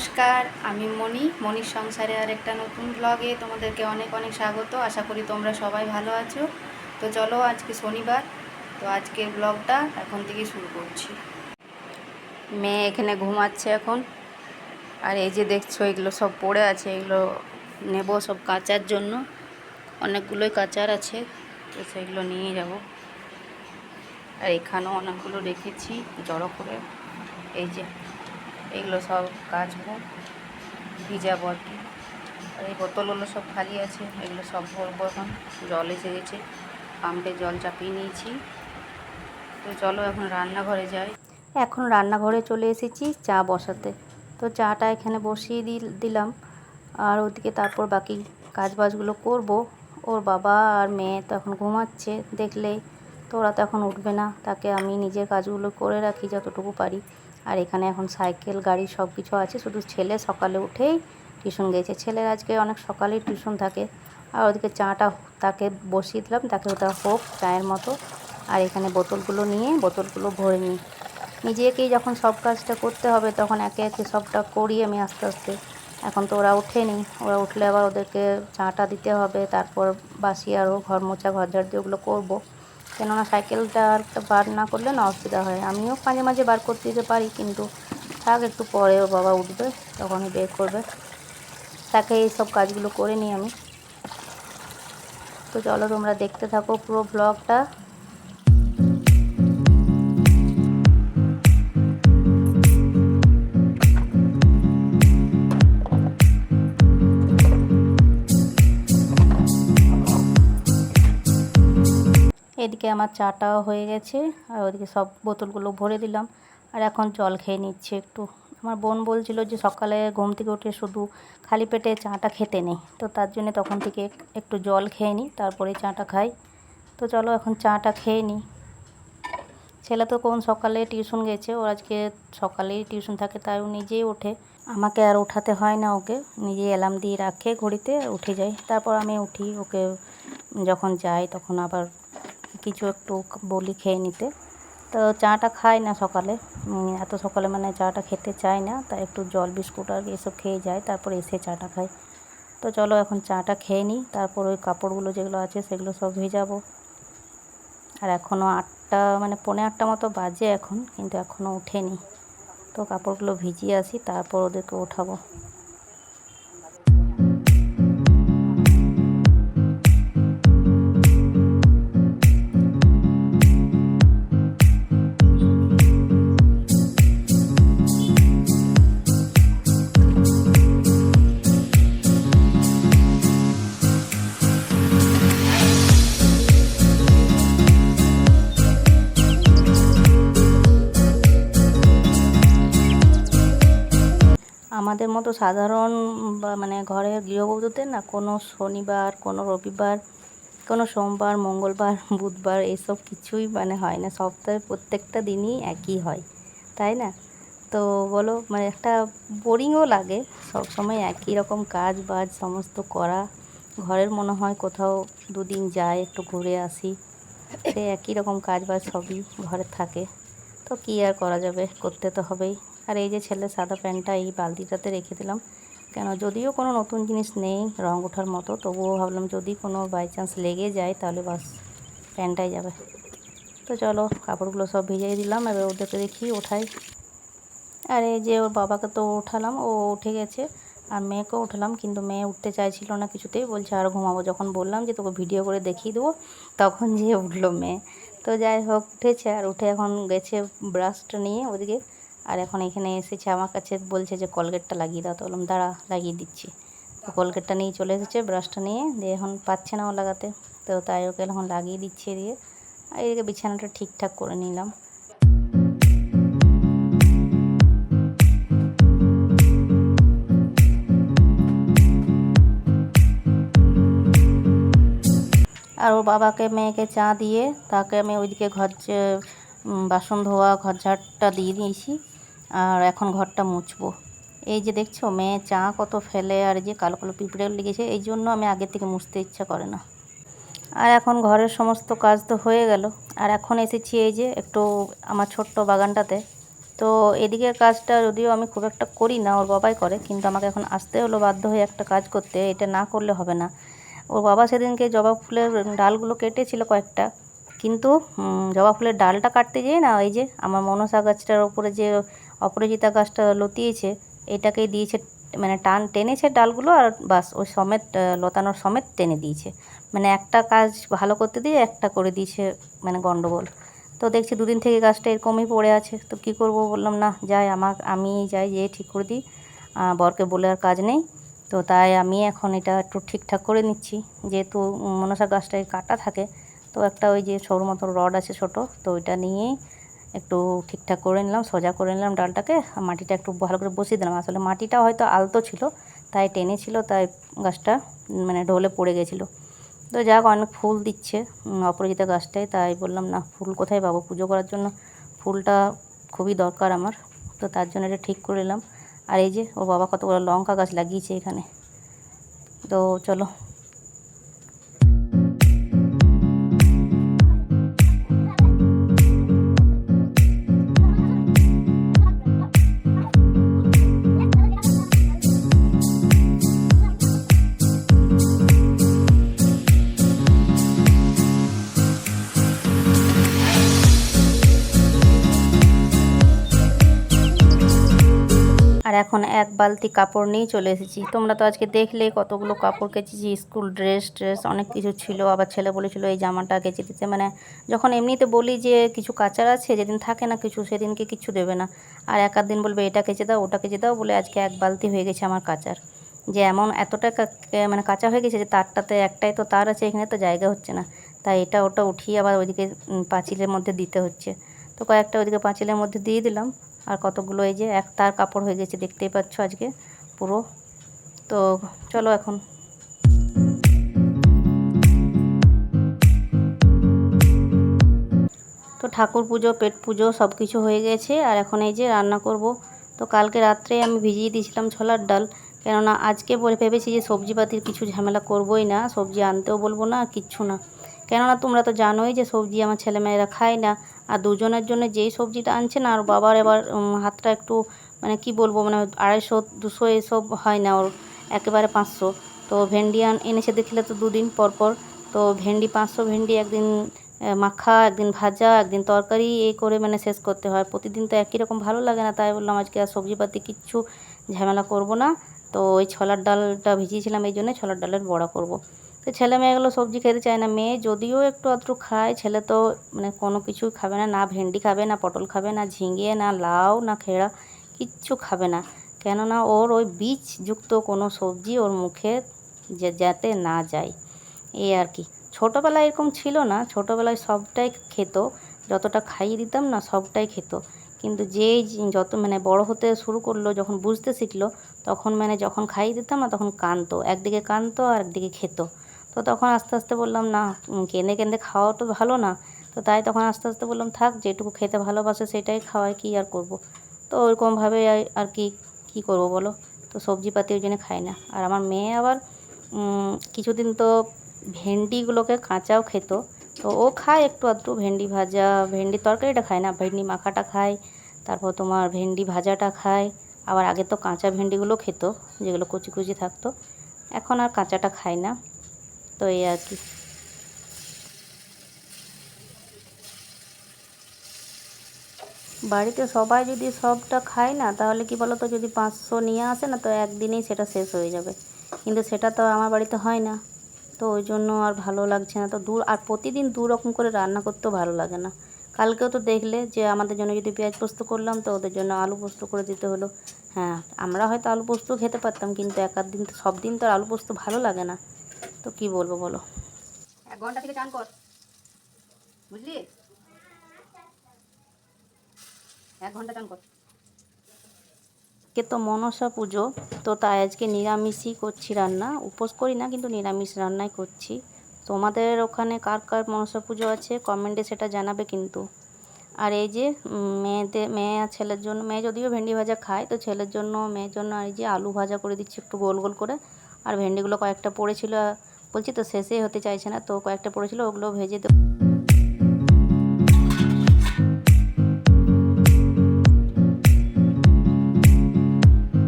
নমস্কার, আমি মণি, মণির সংসারে আর একটা নতুন ব্লগে তোমাদেরকে অনেক অনেক স্বাগত। আশা করি তোমরা সবাই ভালো আছো। তো চলো আজকে শনিবার, তো আজকে ব্লগটা এখন থেকে শুরু করছি। মেয়ে এখানে ঘুমাচ্ছে এখন। আর এই যে দেখছ, এগুলো সব পড়ে আছে, এগুলো নেব সব কাচার জন্য। অনেকগুলোই কাচার আছে, তো সেগুলো নিয়ে যাব। আর এখানেও অনেকগুলো রেখেছি, জড়ো করে। এই যে এগুলো সব কাচবো ভিজাবো আর আর এই বোতলগুলো সব খালি আছে, এগুলো সব ভরবো এখন। জল এসে গেছে, পাম্পে জল চাপিয়ে নিয়েছি। তো চলো এখন রান্নাঘরে যাই। এখন রান্নাঘরে চলে এসেছি চা বসাতে। তো চাটা এখানে বসিয়ে দিল- দিলাম। আর ওদিকে তারপর বাকি কাজবাজগুলো করব। ওর বাবা আর মেয়ে তো এখন ঘুমাচ্ছে দেখলেই তো ওরা তো এখন উঠবে না। তাকে আমি নিজের কাজগুলো করে রাখি যতটুকু পারি। আর এখানে এখন সাইকেল, গাড়ি সব কিছু আছে। শুধু ছেলে সকালে উঠেই টিউশন গেছে। ছেলের আজকে অনেক সকালেই টিউশন থাকে। আর ওদিকে চাটা তাকে বসিয়ে দিলাম। তাকে ওটা হোক, চায়ের মতো। আর এখানে বোতলগুলো নিয়ে বোতলগুলো ভরে নিই। নিজেকেই যখন সব কাজটা করতে হবে, তখন একে একে সবটা করি আমি আস্তে আস্তে। এখন তো ওরা ওঠেনি ওরা উঠলে আবার ওদেরকে চাটা দিতে হবে। তারপর বাসি আরও ঘর মোছা ঘর ঝাড় দিয়ে ওগুলো করব। কেননা সাইকেলটা একটা বার না করলে না অসুবিধা হয়। আমিও মাঝে মাঝে বার করতে দিতে পারি, কিন্তু থাক, একটু পরে ওর বাবা উঠবে, তখনই বের করবে। তাকে এই সব কাজগুলো করে নিই আমি। তো চলো তোমরা দেখতে থাকো পুরো ব্লগটা এদিকে আমার চাটাও হয়ে গেছে, আর ওদিকে সব বোতলগুলো ভরে দিলাম। আর এখন জল খেয়ে নিচ্ছে একটু। আমার বোন বলছিল যে সকালে ঘুম থেকে উঠে শুধু খালি পেটে চাটা খেতে নেই। তো তার জন্য তখন থেকে একটু জল খেয়ে নিই, তারপরে চাটা খাই। তো চলো এখন চাটা খেয়ে নিই। ছেলে তো কোন সকালে টিউশন গেছে ও আজকে সকালেই টিউশন থাকে, তাই ও নিজেই ওঠে। আমাকে আর ওঠাতে হয় না ওকে নিজে অ্যালার্ম দিয়ে রাখে ঘড়িতে, উঠে যায়। তারপর আমি উঠি, ওকে যখন যাই তখন আবার কিছু একটু বলি খেয়ে নিতে। তো চাটা খাই না সকালে। এত সকালে মানে চাটা খেতে চায় না তাই একটু জল, বিস্কুট আর এসব খেয়ে যায় তারপর এসে চাটা খায় তো চলো এখন চাটা খেয়ে নিই, তারপর ওই কাপড়গুলো যেগুলো আছে সেগুলো সব ভেজাবো আর এখনও আটটা মানে পৌনে আটটা মতো বাজে এখন, কিন্তু এখনও ওঠেনি তো কাপড়গুলো ভিজিয়ে আসি, তারপর ওদেরকে ওঠাবো। আমাদের মতো সাধারণ মানে ঘরের গৃহবধূদের না, কোনো শনিবার, কোনো রবিবার, কোনো সোমবার, মঙ্গলবার, বুধবার এসব কিছুই মানে হয় না। সপ্তাহে প্রত্যেকটা দিনই একই হয়, তাই না? তো বলো মানে একটা বোরিংও লাগে সব সময় একই রকম কাজ বাজ সমস্ত করা। ঘরের মনে হয় কোথাও দুদিন যায় একটু ঘুরে আসি, সে একই রকম কাজ বাজ সবই ঘরে থাকে। তো কী আর করা যাবে? করতে তো হবেই। আর এই যে ছেলে সাদা প্যান্টটা এই বালতিটাতে রেখে দিলাম। কেন যদিও কোনো নতুন জিনিস নেই রং ওঠার মতো, তবুও ভাবলাম যদি কোনো বাই চান্স লেগে যায় তাহলে বাস প্যান্টটাই যাবে। তো চলো কাপড়গুলো সব ভিজিয়ে দিলাম, এবার ওদেরকে দেখি ওঠাই আর এই যে ওর বাবাকে তো ওঠালাম, ও উঠে গেছে। আর মেয়েকেও উঠালাম কিন্তু মেয়ে উঠতে চাইছিল না কিছুতেই, বলছে আর ঘুমাবো। যখন বললাম যে তোকে ভিডিও করে দেখিয়ে দেবো, তখন যে উঠল মেয়ে। তো যাই হোক, উঠেছে আর উঠে এখন গেছে ব্রাশটা নিয়ে ওদিকে। আর এখন এখানে এসেছে, আমার কাছে বলছে যে কলগেটটা লাগিয়ে দাও। তো বললাম, দাঁড়া, লাগিয়ে দিচ্ছি। তো কলগেটটা নিয়ে চলে এসেছে ব্রাশটা নিয়ে, দিয়ে এখন পাচ্ছে না ও লাগাতে। তো তাই ওকে এখন লাগিয়ে দিচ্ছে দিয়ে আর এদিকে বিছানাটা ঠিকঠাক করে নিলাম। আর ওর বাবাকে, মেয়েকে চা দিয়ে, তাকে আমি ওইদিকে ঘর বাসন ধোয়া, ঘর ঝাড়টা দিয়ে দিয়েছি। আর এখন ঘরটা মুছবো। এই যে দেখছ, মেয়ে চা কত ফেলে আর যে কালো কালো পিঁপড়ে লেগেছে, এই জন্য আমি আগে থেকে মুছতে ইচ্ছা করে না। আর এখন ঘরের সমস্ত কাজ তো হয়ে গেল। আর এখন এসেছি এই যে একটু আমার ছোট্ট বাগানটাতে। তো এদিকের কাজটা যদিও আমি খুব একটা করি না, ওর বাবাই করে, কিন্তু আমাকে এখন আসতে হলো বাধ্য হয়ে একটা কাজ করতে, এটা না করলে হবে না। ওর বাবা সেদিনকে জবা ফুলের ডালগুলো কেটেছিল কয়েকটা, কিন্তু জবা ফুলের ডালটা কাটতে যেয়ে না, ওই যে আমার মনসা গাছটার ওপরে যে অপরাজিতা গাছটা লতিয়েছে, এটাকেই দিয়েছে মানে টান টেনেছে ডালগুলো আর বাস, ওই সমেত লতানোর সমেত টেনে দিয়েছে। মানে একটা কাজ ভালো করতে দিয়ে একটা করে দিয়েছে মানে গন্ডগোল। তো দেখছি দুদিন থেকে গাছটা এরকমই পড়ে আছে, তো কি করব বললাম, না, যাই, আমার, আমি যাই, যেয়ে ঠিক করে দিই। বরকে বলে আর কাজ নেই। তো তাই আমি এখন এটা একটু ঠিকঠাক করে নিচ্ছি। যেহেতু মনসা গাছটায় কাটা থাকে, তো একটা ওই যে সরু মতো রড আছে ছোট, তো ওইটা নিয়েই একটু ঠিকঠাক করে নিলাম, সোজা করে নিলাম ডালটাকে। মাটিটা একটু ভালো করে বসিয়ে দিলাম। আসলে মাটিটা হয়তো আলতো ছিল, তাই টেনে ছিল, তাই গাছটা মানে ঢলে পড়ে গেছিল। তো যাক, অনেক ফুল দিচ্ছে অপরাজিতা গাছটায় তাই বললাম, না, ফুল কোথায় পাবো? পুজো করার জন্য ফুলটা খুবই দরকার আমার। তো তার জন্য এটা ঠিক করে নিলাম। আর এই যে ও বাবা কতগুলো লঙ্কা গাছ লাগিয়েছে এখানে। তো চলো এখন এক বালতি কাপড় নিয়েই চলে এসেছি। তোমরা তো আজকে দেখলে কতগুলো কাপড় কেচেছি, স্কুল ড্রেস ড্রেস অনেক কিছু ছিল। আবার ছেলে বলেছিল, এই জামাটা কেচে দিতে। মানে যখন এমনিতে বলি যে কিছু কাচার আছে, যেদিন থাকে না কিছু, সেদিনকে কিছু দেবে না। আর এক দিন বলবে, এটা কেচে দাও, ওটা কেচে দাও। বলে আজকে এক বালতি হয়ে গেছে আমার কাচার। যে এমন এতটা মানে কাঁচা হয়ে গেছে যে তারটাতে একটাই তো তার আছে, এখানে তো জায়গা হচ্ছে না। তাই এটা ওটা উঠিয়ে আবার ওইদিকে পাঁচিলের মধ্যে দিতে হচ্ছে। তো কয়েকটা ওইদিকে পাঁচিলের মধ্যে দিয়ে দিলাম। আর কতগুলো এই যে এক তার কাপড় হয়ে গেছে, দেখতেই পাচ্ছ আজকে পুরো। তো চলো এখন। তো ঠাকুর পুজো, পেট পুজো সব কিছু হয়ে গেছে, আর এখন এই যে রান্না করব। তো কালকে রাত্রে আমি ভিজিয়ে দিয়েছিলাম ছোলার ডাল, কেননা আজকে বলে ভেবেছি যে সবজিপাতির কিছু ঝামেলা করবোই না, সবজি আনতেও বলব না কিচ্ছু না। কেননা তোমরা তো জানোই যে সবজি আমার ছেলেমেয়েরা খায় না দুজনের জন্য যেই সবজিটা আনছে না আর বাবার এবার হাতটা একটু মানে কি বলব মানে আড়াইশো, দুশো এসব হয় না ওর, একেবারে পাঁচশো। তো ভেন্ডি এনেছে দেখলে তো দুদিন পর পর। তো ভেন্ডি পাঁচশো, ভেন্ডি একদিন মাখা, একদিন ভাজা, একদিন তরকারি, এই করে মানে শেষ করতে হয়। প্রতিদিন তো একই রকম ভালো লাগে না, তাই বললাম আজকে আর সবজিপাতি কিচ্ছু ঝামেলা করব না। তো ওই ছোলার ডালটা ভিজিয়েছিলাম, এই জন্য ছোলার ডালের বড়া করব। তো ছেলে মেয়েগুলো সবজি খেতে চায় না। মেয়ে যদিও একটু আধটু খায়, ছেলে তো মানে কোনো কিছুই খাবে না না ভেন্ডি খাবে, না পটল খাবে, না ঝিঙে, না লাউ, না খেড়া, কিচ্ছু খাবে না। কেননা ওর ওই বীজযুক্ত কোনো সবজি ওর মুখে যে যাতে না যায়। এই আর কি। ছোটোবেলায় এরকম ছিল না, ছোটোবেলায় সবটাই খেত, যতটা খাইয়ে দিতাম না সবটাই খেত। কিন্তু যেই যত মানে বড় হতে শুরু করল, যখন বুঝতে শিখলো, তখন মানে যখন খাইয়ে দিতাম না, তখন কানতো, একদিকে কানতো আর একদিকে খেত। তো তখন আস্তে আস্তে বললাম, না কেঁদে কেঁদে খাওয়া তো ভালো না। তো তাই তখন আস্তে আস্তে বললাম, থাক, যেটুকু খেতে ভালোবাসে সেটাই খাওয়াই, কি আর করব? তো ওরকমভাবে আর- কি, কী করব বলো? তো সবজিপাতি ওই জন্য খাই না। আর আমার মেয়ে আবার কিছুদিন তো ভেন্ডিগুলোকে কাঁচাও খেত, তো ও খায় একটু আধটু, ভেন্ডি ভাজা, ভেন্ডি তরকারিটা খায় না, ভেন্ডি মাখাটা খায়, তারপর তোমার ভেন্ডি ভাজাটা খায়, আবার আগে তো কাঁচা ভেন্ডিগুলো খেত, যেগুলো কুচি কুচি থাকতো, এখন আর কাঁচাটা খায় না। তো এই আর কি বাড়িতে সবাই যদি সবটা খায় না, তাহলে কি বলো তো যদি পাঁচশো নিয়ে আসে না, তো একদিনেই সেটা শেষ হয়ে যাবে। কিন্তু সেটা তো আমার বাড়িতে হয় না। তো ওই জন্য আর ভালো লাগছে না। তো দু, আর প্রতিদিন দু রকম করে রান্না করতেও ভালো লাগে না। কালকেও তো দেখলে যে আমাদের জন্য যদি পেঁয়াজ পোস্ত করলাম, তো ওদের জন্য আলু পোস্ত করে দিতে হলো। হ্যাঁ আমরা হয়তো আলু পোস্ত খেতে পারতাম, কিন্তু এক দিন তো, সব দিন তো আর আলু পোস্ত ভালো লাগে না। তো কি বলব বলো। এক ঘণ্টা থেকে চান কর। বুঝলি? এক ঘণ্টা চান কর। কে তো মনসা পুজো তো তাই আজকে নিরামিষই করছি রান্না। উপোস করি না কিন্তু নিরামিষ রান্নাই করছি। তোমাদের ওখানে কার কার মনসা পুজো আছে? কমেন্টে সেটা জানাবে কিন্তু। আর এই যে মেয়েদের মেয়ে আর ছেলের জন্য মেয়ে যদিও ভেন্ডি ভাজা খায় তো ছেলের জন্য মেয়ের জন্য আর এই যে আলু ভাজা করে দিচ্ছি একটু গোল গোল করে। আর ভেন্ডিগুলো কয়েকটা পড়েছিল বলছি তো শেষে হতে চাইছে না, তো কয়েকটা পড়েছিল, ওগুলো ভেজে দেবো।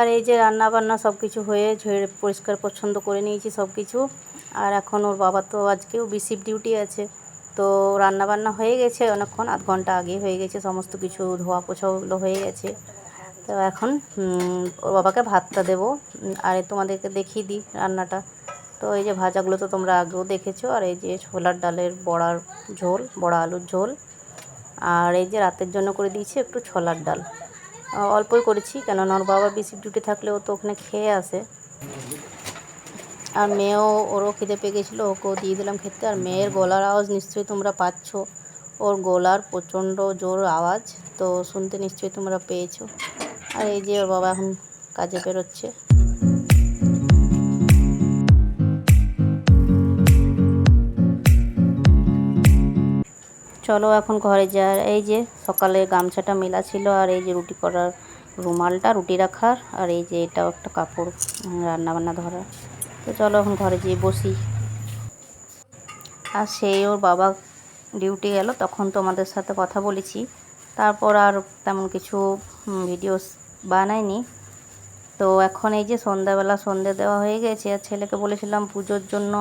আর এই যে রান্না বান্না সব কিছু হয়ে ঝেড়ে পরিষ্কার পছন্দ করে নিয়েছি সব কিছু আর এখন ওর বাবা তো আজকেও বিসিপ ডিউটি আছে, তো রান্না বান্না হয়ে গেছে অনেকক্ষণ, আধ ঘণ্টা আগে হয়ে গেছে, সমস্ত কিছু ধোয়া পোছাগুলো হয়ে গেছে। তো এখন ওর বাবাকে ভাতটা দেবো আর তোমাদেরকে দেখিয়ে দিই রান্নাটা। তো এই যে ভাজাগুলো তো তোমরা আগেও দেখেছ, আর এই যে ছোলার ডালের বড়ার ঝোল, বড়া আলুর ঝোল। আর এই যে রাতের জন্য করে দিয়েছি একটু ছোলার ডাল। অল্পই করেছি, কেননা ওর বাবা বেশি ডিউটি থাকলে ও তো ওখানে খেয়ে আসে। আর মেয়েও, ওরও খিদে পেয়ে গেছিল, ওকেও দিয়ে দিলাম খেতে। আর মেয়ের গলার আওয়াজ নিশ্চয়ই তোমরা পাচ্ছ। ওর গলার প্রচণ্ড জোর আওয়াজ, তো শুনতে নিশ্চয়ই তোমরা পেয়েছ। আর এই যে ওর বাবা এখন কাজে বেরোচ্ছে। চলো এখন ঘরে যা এই যে সকালে গামছাটা মেলা ছিল আর এই যে রুটি করার রুমালটা, রুটি রাখার আর এই যে এটাও একটা কাপড় রান্না বান্না ধরার। তো চলো এখন ঘরে যেয়ে বসি। আর সেই ওর বাবা ডিউটি গেল, তখন তোমাদের সাথে কথা বলেছি। তারপর আর তেমন কিছু ভিডিও বানায়নি তো এখন এই যে সন্ধ্যাবেলা সন্ধে দেওয়া হয়ে গেছে, আর ছেলেকে বলেছিলাম পুজোর জন্য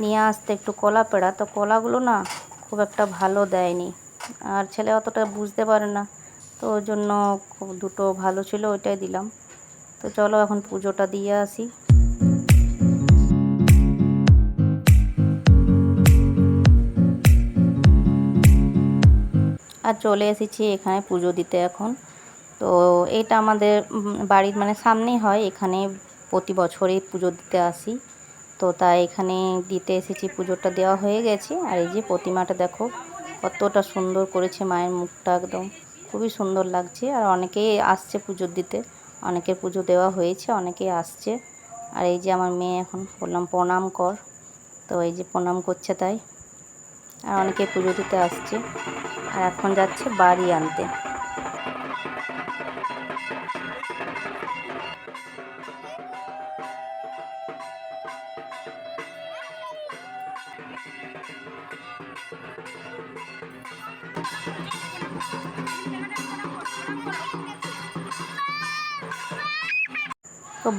নিয়ে আসতে একটু কলা পেড়া। তো কলাগুলো না খুব একটা ভালো দেয়নি। আর ছেলে অতটা বুঝতে পারে না, তো ওর জন্য দুটো ভালো ছিল, ওইটাই দিলাম। তো চলো এখন পুজোটা দিয়ে আসি। আর চলে এসেছি এখানে পুজো দিতে এখন। তো এটা আমাদের বাড়ির মানে সামনেই হয়, এখানে প্রতি বছরই পুজো দিতে আসি। তো তাই এখানে দিতে এসেছি, পুজোটা দেওয়া হয়ে গেছে। আর এই যে প্রতিমাটা দেখো, কতটা সুন্দর করেছে মায়ের মুখটা একদম। খুবই সুন্দর লাগছে। আর অনেকেই আসছে পুজো দিতে, অনেকের পুজো দেওয়া হয়েছে, অনেকেই আসছে। আর এই যে আমার মেয়ে এখন, বললাম প্রণাম কর। তো এই যে প্রণাম করছে তাই। আর অনেকে পুজো দিতে আসছে। আর এখন যাচ্ছে বাড়ি আনতে।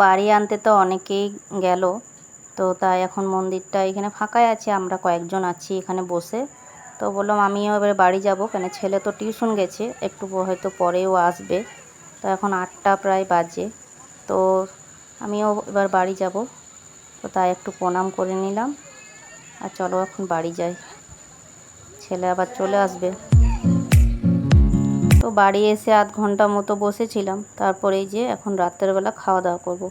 বাড়ি আনতে তো অনেকেই গেল। তো তাই এখন মন্দিরটা এখানে ফাঁকাই আছে, আমরা কয়েকজন আছি এখানে বসে। তো বললাম, আমিও এবার বাড়ি যাব। কেন, ছেলে তো টিউশন গেছে, একটু হয়তো পরেও আসবে। তো এখন আটটা প্রায় বাজে। তো আমিও এবার বাড়ি যাব। তো তাই একটু প্রণাম করে নিলাম। আর চলো এখন বাড়ি যাই। ছেলে আবার চলে আসবে। তো বাড়ি এসে আধ ঘণ্টা মতো বসেছিলাম। তারপরে যে এখন রাতের বেলা খাওয়া দাওয়া করব।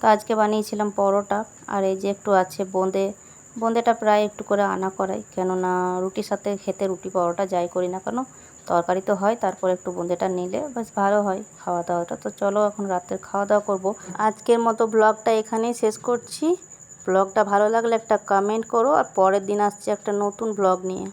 তো আজকে বানিয়েছিলাম পরোটা, আর এই যে একটু আছে বোঁদে। বোঁদেটা প্রায় একটু করে আনা করাই, কেননা রুটির সাথে খেতে রুটি পরোটা যাই করি না কেন, তরকারি তো হয়, তারপর একটু বোঁদেটা নিলে বেশ ভালো হয় খাওয়া দাওয়াটা। তো চলো এখন রাতের খাওয়া দাওয়া করব। আজকের মতো ব্লগটা এখানেই শেষ করছি। ব্লগটা ভালো লাগলে একটা কমেন্ট করো, আর পরের দিন আসছে একটা নতুন ব্লগ নিয়ে।